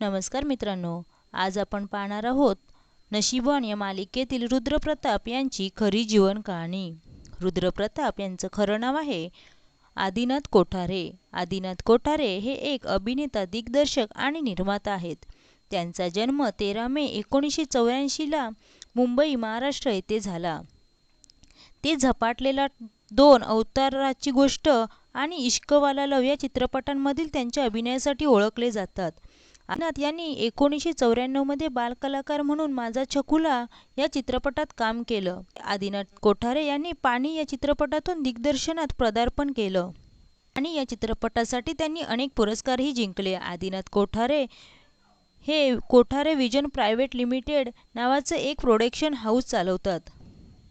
नमस्कार मित्रांनो आज आपण पाहणार आहोत नशीबवान या मालिकेतील रुद्रप्रताप यांची खरी जीवन कहाणी. रुद्रप्रताप यांचं खरं नाव आहे आदिनाथ कोठारे. आदिनाथ कोठारे हे एक अभिनेता दिग्दर्शक आणि निर्माता आहेत. त्यांचा जन्म तेरा मे एकोणीसशे चौऱ्याऐंशीला मुंबई महाराष्ट्र येथे झाला. ते झपाटलेला दोन अवताराची गोष्ट आणि इश्कवाला लव या चित्रपटांमधील त्यांच्या अभिनयासाठी ओळखले जातात. आदिनाथ यांनी एकोणीसशे चौऱ्याण्णवमध्ये बालकलाकार म्हणून माझा छकुला या चित्रपटात काम केलं. आदिनाथ कोठारे यांनी पाणी या चित्रपटातून दिग्दर्शनात पदार्पण केलं. आणि या चित्रपटासाठी त्यांनी अनेक पुरस्कारही जिंकले. आदिनाथ कोठारे हे कोठारे विजन प्रायव्हेट लिमिटेड नावाचं एक प्रोडक्शन हाऊस चालवतात.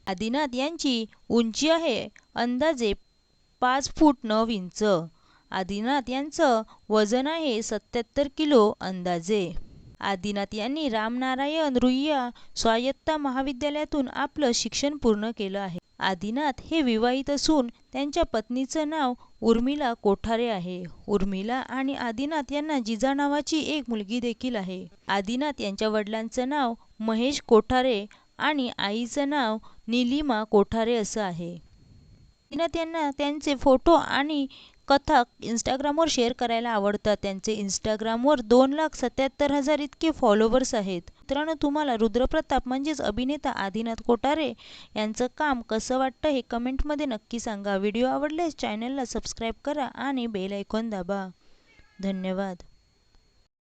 आदिनाथ यांची उंची आहे अंदाजे पाच फूट नऊ इंच. आदिनाथ यांचं वजन आहे सत्याहत्तर किलो अंदाजे. आदिनाथ यांनी रामनारायण रुईया स्वायत्त महाविद्यालयातून आपलं शिक्षण पूर्ण केलं आहे. आदिनाथ हे विवाहित असून त्यांच्या पत्नीचं नाव उर्मिला कोठारे आहे. उर्मिला आणि आदिनाथ यांना जिजा नावाची एक मुलगी देखील आहे. आदिनाथ यांच्या वडिलांचं नाव महेश कोठारे आणि आईचं नाव निलिमा कोठारे असं आहे. आदिनाथ यांना त्यांचे फोटो आणि कथा इंस्टाग्रामवर शेअर करायला आवडतात. त्यांचे इंस्टाग्रामवर दोन लाख सत्याहत्तर हजार इतके फॉलोवर्स आहेत. मित्रांनो तुम्हाला रुद्रप्रताप म्हणजेच अभिनेता आदिनाथ कोठारे यांचं काम कसं वाटतं हे कमेंटमध्ये नक्की सांगा. व्हिडिओ आवडल्यास चॅनलला सबस्क्राईब करा आणि बेल ऐकून दाबा. धन्यवाद.